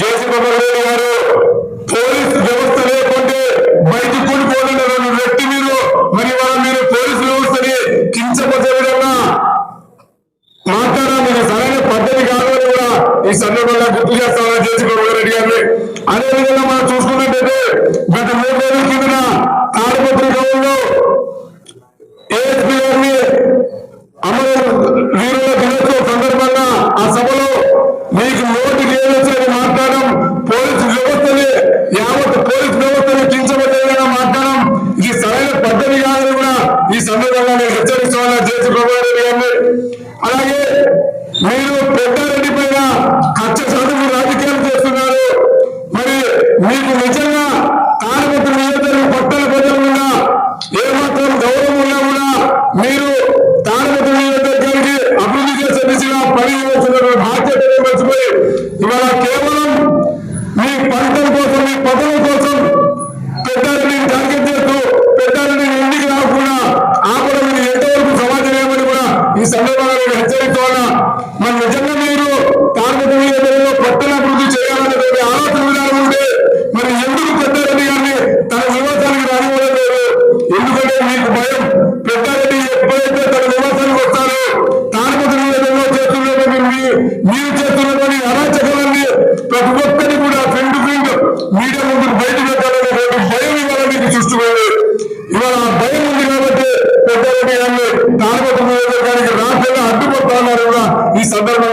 జేసీ రెడ్డి గారు పోలీస్ వ్యవస్థ లేకుంటే బయట కూలిపోతున్న రెండు వ్యక్తి మీరు మరి వాళ్ళ మీరు పోలీస్ వ్యవస్థని కించపరిచే విధంగా మాట్లాడడం ఇది సరైన పద్ధతి కాదు అని కూడా ఈ సందర్భంగా గుర్తు చేస్తామని జేసీ రెడ్డి గారిని. అదేవిధంగా మనం చూసుకున్నట్టయితే గత మూడు రోజుల కింద తాడిపత్రి గౌన్లో ఏఎస్పీ గారిని అమరు వీరు నోటికి మాట్లాడడం పోలీసు వ్యవస్థని యావత్ పోలీసు వ్యవస్థని కించబడ్డేలా మాట్లాడడం ఇది సరైన పద్ధతి కాదని కూడా ఈ సందర్భంగా నేను హెచ్చరిస్తున్నా జేసీ ప్రభారెడ్డి గారిని. అలాగే మీరు పెద్దారెడ్డి పైన కచ్చ చదువు రాజకీయాలు చేస్తున్నారు. మరి మీకు నిజంగా తాడిపత్రి నియోజకవర్గ పట్టణ ప్రజల మీద ఏమాత్రం గౌరవం ఉన్నా కూడా మీరు ఇవాళ కేవలం మీ పంటల కోసం మీ పదవుల కోసం నియోజకవర్గానికి రాష్ట్రంగా అడ్డుపడతామని కూడా ఈ సందర్భంగా